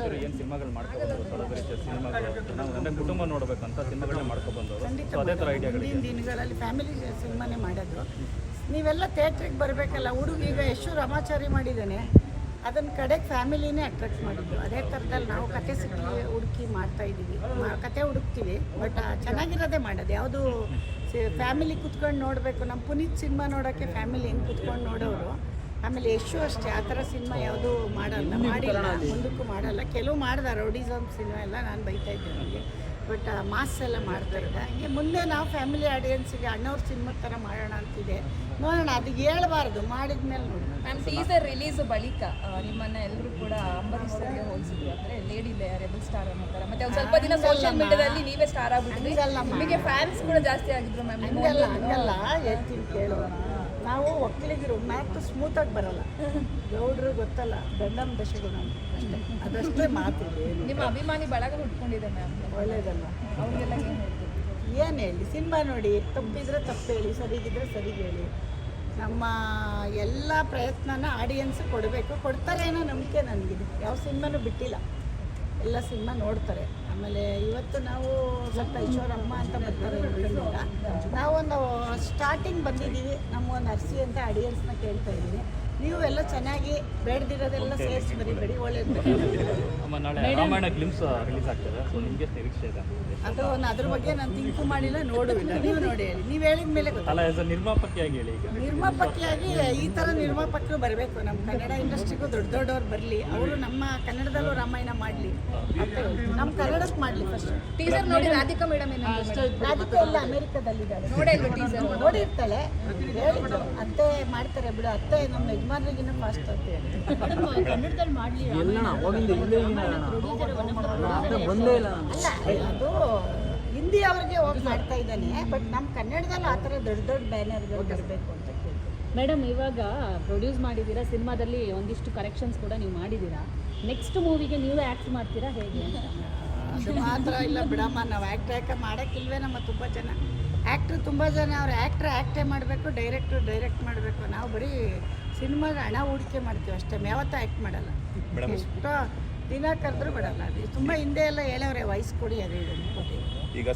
ಯಶೋರಿ ಏನು ಸಿನಿಮಾಗಳು ಮಾಡ್ಕೊಬಂದ್ರು ಸೆಲೆಬ್ರಿಟಿ ಸಿನಿಮಾಗಳು. ನಾವು ಅಂದರೆ ಕುಟುಂಬ ನೋಡಬೇಕಂತ ಸಿನಿಮಾಗಳನ್ನ ಮಾಡ್ಕೊಬಂದವರು. ಸೊ ಅದೇ ಥರ. ಐಡಿಯಾಗಳು ಮುಂದಿನ ದಿನಗಳಲ್ಲಿ ಫ್ಯಾಮಿಲಿ ಸಿನಿಮಾನೇ ಮಾಡಿದ್ರು. ನೀವೆಲ್ಲ ಥಿಯೇಟ್ರಿಗೆ ಬರಬೇಕಲ್ಲ ಹುಡುಗ ಈಗ ಎಷ್ಟು ರಾಮಾಚಾರಿ ಮಾಡಿದ್ದಾನೆ. ಅದನ್ನ ಕಡೆಗೆ ಫ್ಯಾಮಿಲಿನೇ ಅಟ್ರಾಕ್ಟ್ ಮಾಡಿದ್ದು. ಅದೇ ಥರದಲ್ಲಿ ನಾವು ಕತೆ ಸಿಕ್ಕಿ ಹುಡುಕಿ ಮಾಡ್ತಾ ಇದ್ದೀವಿ. ಕತೆ ಹುಡುಕ್ತೀವಿ ಬಟ್ ಚೆನ್ನಾಗಿರೋದೇ ಮಾಡೋದು. ಯಾವುದು ಫ್ಯಾಮಿಲಿ ಕುತ್ಕೊಂಡು ನೋಡಬೇಕು. ನಮ್ಮ ಪುನೀತ್ ಸಿನಿಮಾ ನೋಡೋಕ್ಕೆ ಫ್ಯಾಮಿಲಿ ಹೆಂಗೆ ಕುತ್ಕೊಂಡು ನೋಡೋರು ಆಮೇಲೆ ಯಶು ಅಷ್ಟೇ ಆ ಥರ ಸಿನಿಮಾ ಯಾವುದೂ ಮಾಡಲ್ಲ ಮಾಡಿಲ್ಲ ಮುಂದಕ್ಕೂ ಮಾಡಲ್ಲ. ಕೆಲವು ಮಾಡ್ದ ರೌಡಿಸಮ್ ಸಿನಿಮಾ ಎಲ್ಲ ನಾನು ಬೈತಾ ಇದ್ದೆ ನನಗೆ ಬಟ್ ಮಾಸ್ ಎಲ್ಲ ಮಾಡ್ತಾ ಇದ್ದೆ. ಹಂಗೆ ಮುಂದೆ ನಾವು ಫ್ಯಾಮಿಲಿ ಆಡಿಯನ್ಸಿಗೆ ಅಣ್ಣವ್ರ ಸಿನಿಮಾ ಥರ ಮಾಡೋಣ ಅಂತಿದೆ. ನೋಡೋಣ ಅದು ಹೇಳ್ಬಾರ್ದು ಮಾಡಿದ್ಮೇಲೆ ನೋಡಿ. ಮ್ಯಾಮ್ ಟೀಸರ್ ರಿಲೀಸ್ ಬಳಿಕ ನಿಮ್ಮನ್ನ ಎಲ್ಲರೂ ಕೂಡ ಅಂಬರೀಶ್ ಸರ್ಗೆ ಹೋಲಿಸಿದ್ರು ಅಂದ್ರೆ ಲೇಡಿ ರೆಬಲ್ ಸ್ಟಾರ್ ಅನ್ನೋ ಥರ. ಮತ್ತೆ ಒಂದು ಸ್ವಲ್ಪ ದಿನ ಸೋಷಿಯಲ್ ಮೀಡಿಯಾದಲ್ಲಿ ನೀವೇ ಸ್ಟಾರ್ ಆಗ್ಬಿಟ್ಟಿದ್ರಿ. ನಿಮಗೆ ಫ್ಯಾನ್ಸ್ ಕೂಡ ಜಾಸ್ತಿ ಆಗಿದ್ರು ಮ್ಯಾಮ್ ಹಂಗಲ್ಲ ಹಂಗಲ್ಲ ಹೇಳ್ತೀನಿ ಕೇಳು. ನಾವು ಒಕ್ಕಲಿಗರು ಮ್ಯಾಟ್ ಸ್ಮೂತಾಗಿ ಬರಲ್ಲ. ಗೌಡ್ರು ಗೊತ್ತಲ್ಲ ದಂಡಮ್ ದಶಗುಣ ಅಷ್ಟೇ. ಅದಷ್ಟೇ ಮಾತು. ನಿಮ್ಮ ಅಭಿಮಾನಿ ಬಳಗ ಹುಟ್ಕೊಂಡಿದೆ ಮ್ಯಾಮ್ ಒಳ್ಳೇದಲ್ಲ. ಅವ್ರಿಗೆಲ್ಲ ಏನು ಹೇಳಿ? ಸಿನಿಮಾ ನೋಡಿ. ತಪ್ಪಿದ್ರೆ ತಪ್ಪು ಹೇಳಿ ಸರಿಗಿದ್ರೆ ಸರಿಗೆ ಹೇಳಿ. ನಮ್ಮ ಎಲ್ಲ ಪ್ರಯತ್ನನ ಆಡಿಯನ್ಸ್ ಕೊಡಬೇಕು. ಕೊಡ್ತಾರೆ ಅನ್ನೋ ನಂಬಿಕೆ ನನಗಿದೆ. ಯಾವ ಸಿನಿಮಾನೂ ಬಿಟ್ಟಿಲ್ಲ. ಎಲ್ಲ ಸಿನಿಮಾ ನೋಡ್ತಾರೆ. ಆಮೇಲೆ ಇವತ್ತು ನಾವು ಸ್ವಲ್ಪ ಈಶ್ವರಮ್ಮ ಅಂತ ಬರ್ತಾರೆ ಇಲ್ಲಿಂದ. ನಾವೊಂದು ಸ್ಟಾರ್ಟಿಂಗ್ ಬಂದಿದ್ದೀವಿ. ನಮ್ಮ ಅರ್ಸಿ ಅಂತ ಆಡಿಯನ್ಸ್ನ ಕೇಳ್ತಾ ಇದ್ದೀನಿ. ನೀವು ಎಲ್ಲ ಚೆನ್ನಾಗಿ ಬೇಡದಿರೋದೆಲ್ಲ ಸೇರಿಸಿ ಬರೀಬೇಡಿ ಒಳ್ಳೇದು. ಅಮ್ಮ ನಾಳೆ ರಾಮಾಯಣ ಕ್ಲಿಮ್ಸ್ ರಿಲೀಸ್ ಆಗ್ತದೆ? ಸೊ ನಿಮಗೆ ನಿರೀಕ್ಷೆ ಇದೆ ಅದು ಒಂದು ಅದ್ರ ಬಗ್ಗೆ ನಾನು ತಿಂಕು ಮಾಡಿಲ್ಲ ನೋಡುವಿಲ್ಲ ನೀವು ನೋಡಿ ಹೇಳಿ. ನೀವು ಹೇಳಿದ ಮೇಲೆ ಅಲ್ಲ ಆಸ್ ನಿರ್ಮಾಪಕಿಯಾಗಿ ಹೇಳಿ ಈಗ. ನಿರ್ಮಾಪಕಿಯಾಗಿ ಈ ಥರ ನಿರ್ಮಾಪಕರು ಬರಬೇಕು. ನಮ್ಮ ಕನ್ನಡ ಇಂಡಸ್ಟ್ರಿಗೂ ದೊಡ್ಡ ದೊಡ್ಡವ್ರು ಬರಲಿ. ಅವರು ನಮ್ಮ ಕನ್ನಡದಲ್ಲೂ ರಾಮಾಯಣ ಮಾಡಲಿ. ನಮ್ಮ ಕನ್ನಡಕ್ಕೆ ಮಾಡಲಿ ಫಸ್ಟ್ ಟೀಸರ್ ನೋಡಿ ರಾಧಿಕಾ ಮೇಡಮ್ ಏನು ರಾಧಿಕೆ ಎಲ್ಲ ಅಮೆರಿಕದಲ್ಲಿದ್ದಾರೆ. ನೋಡೇ ಟೀಸರ್ ನೋಡಿರ್ತಾಳೆ. ಹೇಳಿದ್ರು ಅತ್ತೆ ಮಾಡ್ತಾರೆ ಬಿಡು. ಅತ್ತೆ ನಮ್ಮ ಅಲ್ಲ ಅದು ಹಿಂದಿ ಅವ್ರಿಗೆ ಹೋಗಿ ಮಾಡ್ತಾ ಇದ್ದಾನೆ ಬಟ್ ನಮ್ಮ ಕನ್ನಡದಲ್ಲಿ ಆ ಥರ ದೊಡ್ಡ ದೊಡ್ಡ ಬ್ಯಾನರ್ಗಳು ಬರಬೇಕು ಅಂತ ಕೇಳ್ತೀನಿ. ಮೇಡಮ್ ಇವಾಗ ಪ್ರೊಡ್ಯೂಸ್ ಮಾಡಿದ್ದೀರಾ ಸಿನಿಮಾದಲ್ಲಿ ಒಂದಿಷ್ಟು ಕರೆಕ್ಷನ್ಸ್ ಕೂಡ ನೀವು ಮಾಡಿದ್ದೀರಾ? ನೆಕ್ಸ್ಟ್ ಮೂವಿಗೆ ನೀವೇ ಆ್ಯಕ್ಟ್ ಮಾಡ್ತೀರಾ ಹೇಗೆ ಅಂತ? ಅದು ಮಾತ್ರ ಇಲ್ಲ ಬಿಡಮ್ಮ ನಾವು ಆ್ಯಕ್ಟ್ ಯಾಕೆ ಮಾಡೋಕ್ಕಿಲ್ವೇ ನಮ್ಮ ತುಂಬ ಜನ. ಆ್ಯಕ್ಟ್ರು ತುಂಬ ಜನ ಅವ್ರು ಆ್ಯಕ್ಟ್ರ್ ಆ್ಯಕ್ಟೇ ಮಾಡಬೇಕು ಡೈರೆಕ್ಟ್ರು ಡೈರೆಕ್ಟ್ ಮಾಡಬೇಕು. ನಾವು ಬರೀ ಸಿನಿಮಾಗೆ ಹಣ ಹೂಡಿಕೆ ಮಾಡ್ತೀವಿ ಅಷ್ಟೇ ಯಾವತ್ತೂ ಆ್ಯಕ್ಟ್ ಮಾಡಲ್ಲ. ಎಷ್ಟೋ ದಿನ ಕರೆದ್ರೂ ಬಿಡಲ್ಲ. ಅದು ತುಂಬ ಹಿಂದೆ ಎಲ್ಲ ಹೇಳವ್ರೆ ವಯಸ್ಸು ಕೊಡಿ ಅದೇ ಇದನ್ನು ಈಗ